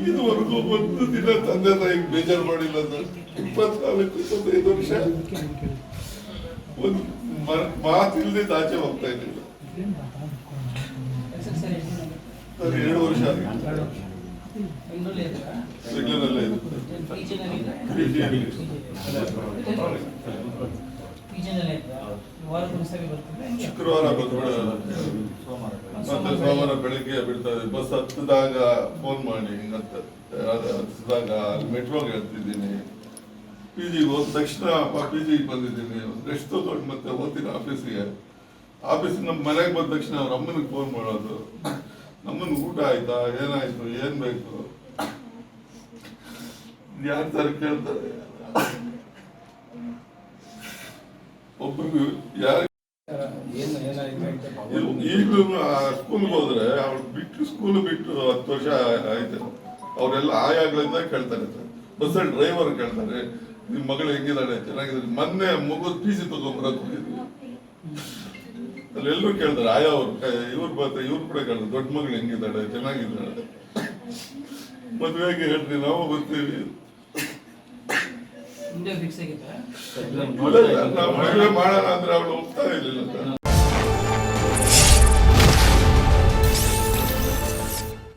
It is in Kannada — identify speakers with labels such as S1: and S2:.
S1: ಇದುವರೆಗೂ ಒಂದು ದಿನ ತಂದೆ ತಾಯಿಗೆ ಬೇಜಾರು ಮಾಡಿಲ್ಲ ಸರ್ ಇಪ್ಪತ್ನಾಲ್ಕು ಇಪ್ಪತ್ತೈದು ವರ್ಷ? ಒಂದು ಮಾತಿಲ್ಲದೆ ಆಚೆ ಹೋಗ್ತಾ ಇದ್ದಿಲ್ಲ ಸರ್ ಎರಡು ವರ್ಷ ಆಗಿತ್ತು ಬೆಂಗಳೂರಲ್ಲೇ ಇದೆ. ಶುಕ್ರವಾರ ಮತ್ತೆ ಸೋಮವಾರ ಬೆಳಿಗ್ಗೆ ಬಿಡ್ತಾರೆ ಬಸ್ ಹತ್ತಿದಾಗ ಫೋನ್ ಮಾಡಿ ಹಿಂಗಂತ ಹತ್ತಿದಾಗ ಮೆಟ್ರೋಗೆ ಹೇಳ್ತಿದ್ದೀನಿ ಪಿ ಜಿಗೆ ಹೋದ ತಕ್ಷಣ ಪಿ ಜಿಗೆ ಬಂದಿದ್ದೀನಿ. ರೆಸ್ಟ್ ದೊಡ್ಡ ಮತ್ತೆ ಹೋಗ್ತೀನಿ ಆಫೀಸಿಗೆ ಆಫೀಸಿಗೆ ನಮ್ಮ ಮನೆಗೆ ಬಂದ ತಕ್ಷಣ ಅವ್ರ ಅಮ್ಮನಿಗೆ ಫೋನ್ ಮಾಡೋದು. ನಮ್ಮನ್ನು ಊಟ ಆಯ್ತಾ? ಏನಾಯ್ತು? ಏನ್ ಬೇಕು? ಯಾರು ಸರ್ ಕೇಳ್ತಾರೆ? ಒಬ್ರಿಗೂ ಯಾರು
S2: ಏನು ಆ
S1: ಈಗಲೂ ಸ್ಕೂಲ್ಗೆ ಹೋದ್ರೆ ಅವ್ಳು ಬಿಟ್ಟು ಸ್ಕೂಲ್ ಬಿಟ್ಟು ಹತ್ತು ವರ್ಷ ಆಯ್ತು. ಅವರೆಲ್ಲ ಆಯಾಗಳಿಂದ ಕೇಳ್ತಾರೆ ಸರ್. ಬಸ್ಸಲ್ಲಿ ಡ್ರೈವರ್ ಕೇಳ್ತಾರೆ ನಿಮ್ಮ ಮಗಳು ಹೆಂಗಿದ್ದಾಳೆ? ಚೆನ್ನಾಗಿದ್ದಾರೆ ಮೊನ್ನೆ ಮಗು ಪಿ ಸಿ ತಗೊಂಬರಕ್ ಹೋಗಿದ್ವಿ ಅಲ್ಲಿ ಕೇಳ್ತಾರೆ ಆಯಾ ಅವ್ರು ಇವ್ರು ಬರ್ತಾರೆ ಇವ್ರು ಕೂಡ ಕೇಳ್ತಾರೆ ದೊಡ್ಡ ಮಗಳು ಹೆಂಗಿದ್ದಾಳೆ? ಚೆನ್ನಾಗಿದ್ದಾಳೆ. ಮದುವೆಗೆ ಹೇಳ್ರಿ ನಾವು ಬರ್ತೀವಿ.
S3: ಮುಂದೆ ಫಿಕ್ಸ್
S1: ಆಗಿದ್ದ ಮಾಡೋಣ